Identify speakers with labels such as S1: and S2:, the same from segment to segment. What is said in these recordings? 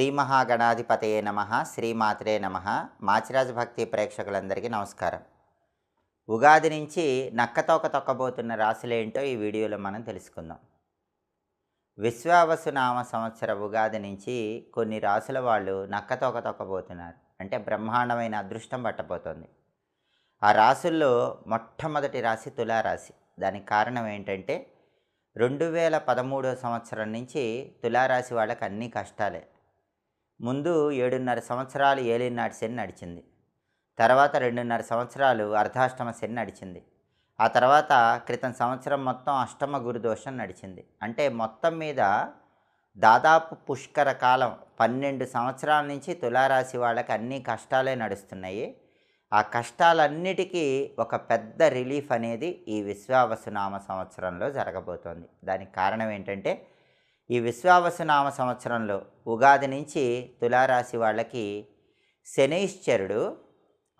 S1: శ్రీ మహాగణాధిపతయే నమ శ్రీమాత్రే నమ. మాచిరాజ భక్తి ప్రేక్షకులందరికీ నమస్కారం. ఉగాది నుంచి నక్కతోక తొక్కబోతున్న రాశులేంటో ఈ వీడియోలో మనం తెలుసుకుందాం. విశ్వావసు నామ సంవత్సర ఉగాది నుంచి కొన్ని రాసుల వాళ్ళు నక్కతోక తొక్కబోతున్నారు. అంటే బ్రహ్మాండమైన అదృష్టం పట్టబోతోంది. ఆ రాసుల్లో మొట్టమొదటి రాశి తులారాశి. దానికి కారణం ఏంటంటే రెండు వేల పదమూడో సంవత్సరం నుంచి తులారాశి వాళ్ళకి అన్ని కష్టాలే. ముందు ఏడున్నర సంవత్సరాలు ఏలినాటి శని నడిచింది. తర్వాత రెండున్నర సంవత్సరాలు అర్ధాష్టమ శని నడిచింది. ఆ తర్వాత క్రితం సంవత్సరం మొత్తం అష్టమ గురుదోషం నడిచింది. అంటే మొత్తం మీద దాదాపు పుష్కర కాలం పన్నెండు సంవత్సరాల నుంచి తులారాశి వాళ్ళకి అన్ని కష్టాలే నడుస్తున్నాయి. ఆ కష్టాలన్నిటికీ ఒక పెద్ద రిలీఫ్ అనేది ఈ విశ్వావసునామ సంవత్సరంలో జరగబోతోంది. దానికి కారణం ఏంటంటే ఈ విశ్వావసునామ సంవత్సరంలో ఉగాది నుంచి తులారాశి వాళ్ళకి శనైశ్చరుడు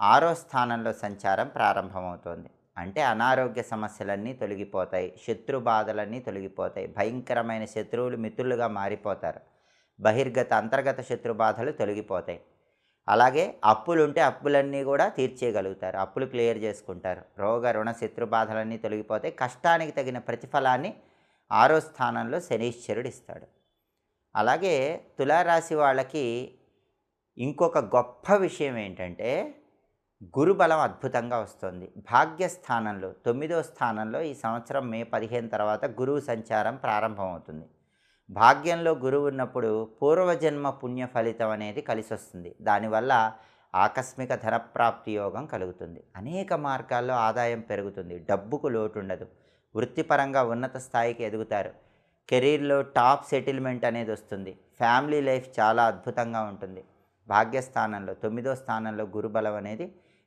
S1: ఆరో స్థానంలో సంచారం ప్రారంభమవుతోంది. అంటే అనారోగ్య సమస్యలన్నీ తొలగిపోతాయి శత్రు బాధలన్నీ తొలగిపోతాయి భయంకరమైన శత్రువులు మిత్రులుగా మారిపోతారు. బహిర్గత అంతర్గత శత్రు బాధలు తొలగిపోతాయి. అలాగే అప్పులు ఉంటే అప్పులన్నీ కూడా తీర్చేయగలుగుతారు అప్పులు క్లియర్ చేసుకుంటారు. రోగ రుణ శత్రు బాధలన్నీ తొలగిపోతాయి. కష్టానికి తగిన ప్రతిఫలాన్ని ఆరో స్థానంలో శనీశ్వరుడు ఇస్తాడు. అలాగే తులారాశి వాళ్ళకి ఇంకొక గొప్ప విషయం ఏంటంటే గురుబలం అద్భుతంగా వస్తుంది. భాగ్యస్థానంలో తొమ్మిదో స్థానంలో ఈ సంవత్సరం మే పదిహేను తర్వాత గురువు సంచారం ప్రారంభమవుతుంది. భాగ్యంలో గురువు ఉన్నప్పుడు పూర్వజన్మ పుణ్య ఫలితం అనేది కలిసి వస్తుంది దానివల్ల ఆకస్మిక ధనప్రాప్తి యోగం కలుగుతుంది. అనేక మార్గాల్లో ఆదాయం పెరుగుతుంది. డబ్బుకు లోటు ఉండదు. వృత్తిపరంగా ఉన్నత స్థాయికి ఎదుగుతారు. కెరీర్లో టాప్ సెటిల్మెంట్ అనేది వస్తుంది. ఫ్యామిలీ లైఫ్ చాలా అద్భుతంగా ఉంటుంది. భాగ్యస్థానంలో తొమ్మిదో స్థానంలో గురుబలం అనేది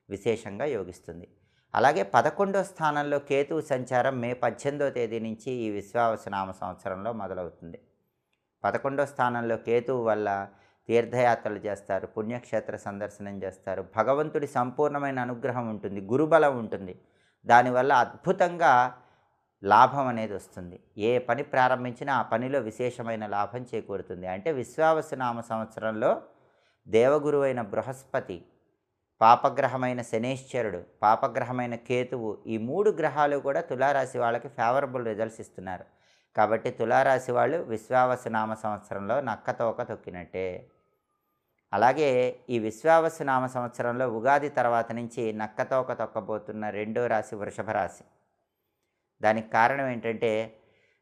S1: విశేషంగా యోగిస్తుంది. అలాగే పదకొండో స్థానంలో కేతువు సంచారం మే పద్దెనిమిదో తేదీ నుంచి ఈ విశ్వావసనామ సంవత్సరంలో మొదలవుతుంది. పదకొండో స్థానంలో కేతువు వల్ల తీర్థయాత్రలు చేస్తారు పుణ్యక్షేత్ర సందర్శనం చేస్తారు. భగవంతుడి సంపూర్ణమైన అనుగ్రహం ఉంటుంది గురుబలం ఉంటుంది. దానివల్ల అద్భుతంగా లాభం అనేది వస్తుంది. ఏ పని ప్రారంభించినా ఆ పనిలో విశేషమైన లాభం చేకూరుతుంది. అంటే విశ్వావసనామ సంవత్సరంలో దేవగురువైన బృహస్పతి పాపగ్రహమైన శనేశ్వరుడు పాపగ్రహమైన కేతువు ఈ మూడు గ్రహాలు కూడా తులారాశి వాళ్ళకి ఫేవరబుల్ రిజల్ట్స్ ఇస్తున్నారు. కాబట్టి తులారాశి వాళ్ళు విశ్వావసనామ సంవత్సరంలో నక్కతోక తొక్కినట్టే. అలాగే ఈ విశ్వావసనామ సంవత్సరంలో ఉగాది తర్వాత నుంచి నక్కతోక తొక్కబోతున్న రెండో రాశి వృషభ రాశి. దానికి కారణం ఏంటంటే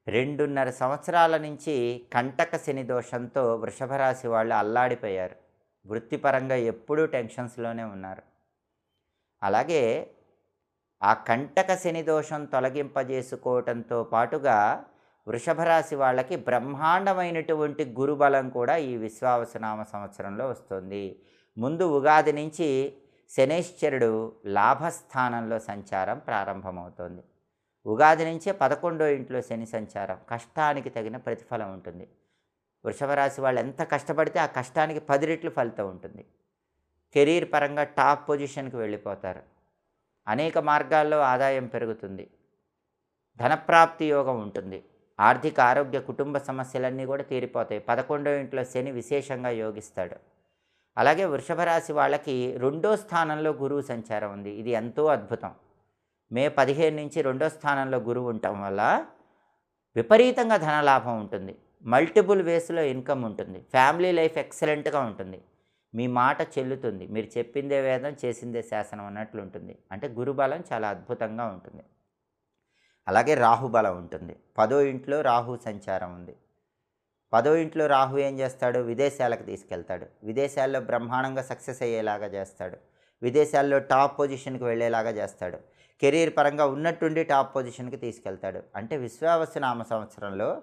S1: రెండున్నర సంవత్సరాల నుంచి కంటక శని దోషంతో వృషభ రాశి వాళ్ళు అల్లాడిపోయారు. వృత్తిపరంగా ఎప్పుడూ టెన్షన్స్లోనే ఉన్నారు. అలాగే ఆ కంటక శని దోషం తొలగింపజేసుకోవటంతో పాటుగా వృషభ రాశి వాళ్ళకి బ్రహ్మాండమైనటువంటి గురుబలం కూడా ఈ విశ్వావసనామ సంవత్సరంలో వస్తుంది. ముందు ఉగాది నుంచి శనేశ్వరుడు లాభస్థానంలో సంచారం ప్రారంభమవుతోంది. ఉగాది నుంచే పదకొండో ఇంట్లో శని సంచారం. కష్టానికి తగిన ప్రతిఫలం ఉంటుంది. వృషభ రాశి వాళ్ళు ఎంత కష్టపడితే ఆ కష్టానికి పది రెట్లు ఫలితం ఉంటుంది. కెరీర్ పరంగా టాప్ పొజిషన్కి వెళ్ళిపోతారు. అనేక మార్గాల్లో ఆదాయం పెరుగుతుంది. ధనప్రాప్తి యోగం ఉంటుంది. ఆర్థిక ఆరోగ్య కుటుంబ సమస్యలన్నీ కూడా తీరిపోతాయి. పదకొండో ఇంట్లో శని విశేషంగా యోగిస్తాడు. అలాగే వృషభ రాశి వాళ్ళకి రెండో స్థానంలో గురువు సంచారం ఉంది. ఇది ఎంతో అద్భుతం. మే పదిహేను నుంచి రెండో స్థానంలో గురువు ఉండటం వల్ల విపరీతంగా ధనలాభం ఉంటుంది. మల్టిపుల్ వేస్లో ఇన్కమ్ ఉంటుంది. ఫ్యామిలీ లైఫ్ ఎక్సలెంట్గా ఉంటుంది. మీ మాట చెల్లుతుంది. మీరు చెప్పిందే వేదం చేసిందే శాసనం అన్నట్లు ఉంటుంది. అంటే గురుబలం చాలా అద్భుతంగా ఉంటుంది. అలాగే రాహుబలం ఉంటుంది. పదో ఇంట్లో రాహు సంచారం ఉంది. పదో ఇంట్లో రాహు ఏం చేస్తాడు? విదేశాలకు తీసుకెళ్తాడు. విదేశాల్లో బ్రహ్మాండంగా సక్సెస్ అయ్యేలాగా చేస్తాడు. విదేశాల్లో టాప్ పొజిషన్కి వెళ్ళేలాగా చేస్తాడు. కెరీర్ పరంగా ఉన్నట్టుండి టాప్ పొజిషన్కి తీసుకెళ్తాడు. అంటే విశ్వావసనామ సంవత్సరంలో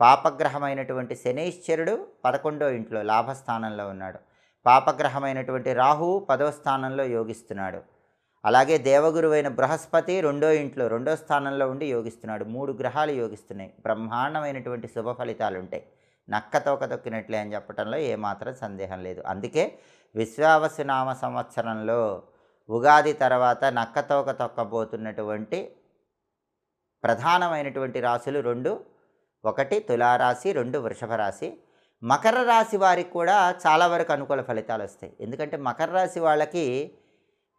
S1: పాపగ్రహమైనటువంటి శనైశ్చరుడు పదకొండో ఇంట్లో లాభస్థానంలో ఉన్నాడు. పాపగ్రహమైనటువంటి రాహువు పదో స్థానంలో యోగిస్తున్నాడు. అలాగే దేవగురువైన బృహస్పతి రెండో ఇంట్లో రెండో స్థానంలో ఉండి యోగిస్తున్నాడు. మూడు గ్రహాలు యోగిస్తున్నాయి. బ్రహ్మాండమైనటువంటి శుభ ఫలితాలు ఉంటాయి నక్క తోక తొక్కినట్లే అని చెప్పడంలో ఏమాత్రం సందేహం లేదు. అందుకే విశ్వావసునామ సంవత్సరంలో ఉగాది తర్వాత నక్కతోక తొక్కబోతున్నటువంటి ప్రధానమైనటువంటి రాశులు రెండు. ఒకటి తులారాశి రెండు వృషభ రాశి మకర రాశి వారికి కూడా చాలా వరకు అనుకూల ఫలితాలు వస్తాయి. ఎందుకంటే మకర రాశి వాళ్ళకి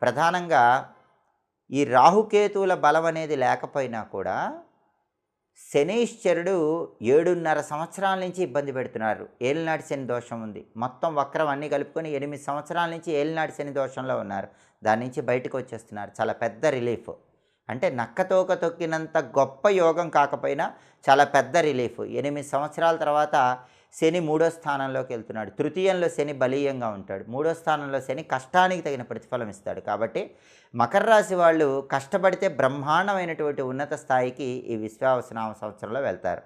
S1: ప్రధానంగా ఈ రాహుకేతువుల బలం అనేది లేకపోయినా కూడా శనీశ్వరుడు ఏడున్నర సంవత్సరాల నుంచి ఇబ్బంది పెడుతున్నారు. ఏలినాటి శని దోషం ఉంది. మొత్తం వక్రం అన్నీ కలుపుకొని ఎనిమిది సంవత్సరాల నుంచి ఏలినాటి శని దోషంలో ఉన్నారు. దాని నుంచి బయటకు వచ్చేస్తున్నారు. చాలా పెద్ద రిలీఫ్. అంటే నక్కతోక తొక్కినంత గొప్ప యోగం కాకపోయినా చాలా పెద్ద రిలీఫ్. ఎనిమిది సంవత్సరాల తర్వాత శని మూడో స్థానంలోకి వెళ్తున్నాడు. తృతీయంలో శని బలీయంగా ఉంటాడు. మూడో స్థానంలో శని కష్టానికి తగిన ప్రతిఫలం ఇస్తాడు. కాబట్టి మకర రాశి వాళ్ళు కష్టపడితే బ్రహ్మాండమైనటువంటి ఉన్నత స్థాయికి ఈ విశ్వావసనామ సంవత్సరంలో వెళ్తారు.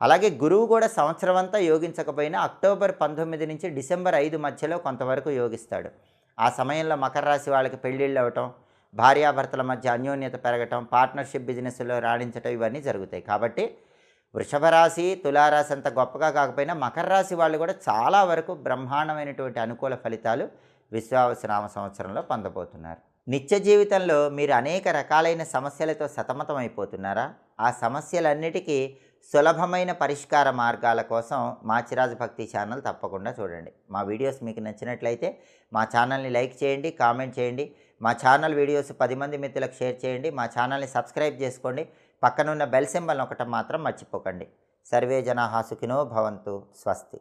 S1: అలాగే గురువు కూడా సంవత్సరం అంతా యోగించకపోయినా అక్టోబర్ పంతొమ్మిది నుంచి డిసెంబర్ ఐదు మధ్యలో కొంతవరకు యోగిస్తాడు. ఆ సమయంలో మకర రాశి వాళ్ళకి పెళ్ళిళ్ళు అవ్వటం భార్యాభర్తల మధ్య అన్యోన్యత పెరగటం పార్ట్నర్షిప్ బిజినెస్లో రాణించటం ఇవన్నీ జరుగుతాయి. కాబట్టి వృషభ రాశి తులారాశి అంత గొప్పగా కాకపోయినా మకర రాశి వాళ్ళు కూడా చాలా వరకు బ్రహ్మాండమైనటువంటి అనుకూల ఫలితాలు విశ్వావసనామ సంవత్సరంలో పొందబోతున్నారు. నిత్య జీవితంలో మీరు అనేక రకాలైన సమస్యలతో సతమతం అయిపోతున్నారా? ఆ సమస్యలన్నిటికీ సులభమైన పరిష్కార మార్గాల కోసం మా చిరాజు భక్తి ఛానల్ తప్పకుండా చూడండి. మా వీడియోస్ మీకు నచ్చినట్లయితే మా ఛానల్ని లైక్ చేయండి కామెంట్ చేయండి. మా ఛానల్ వీడియోస్ పది మంది మిత్రులకు షేర్ చేయండి. మా ఛానల్ని సబ్స్క్రైబ్ చేసుకోండి. పక్కనున్న బెల్ సింబల్ ఒకటం మాత్రం మర్చిపోకండి. సర్వే జనా సుఖినో భవంతు స్వస్తి.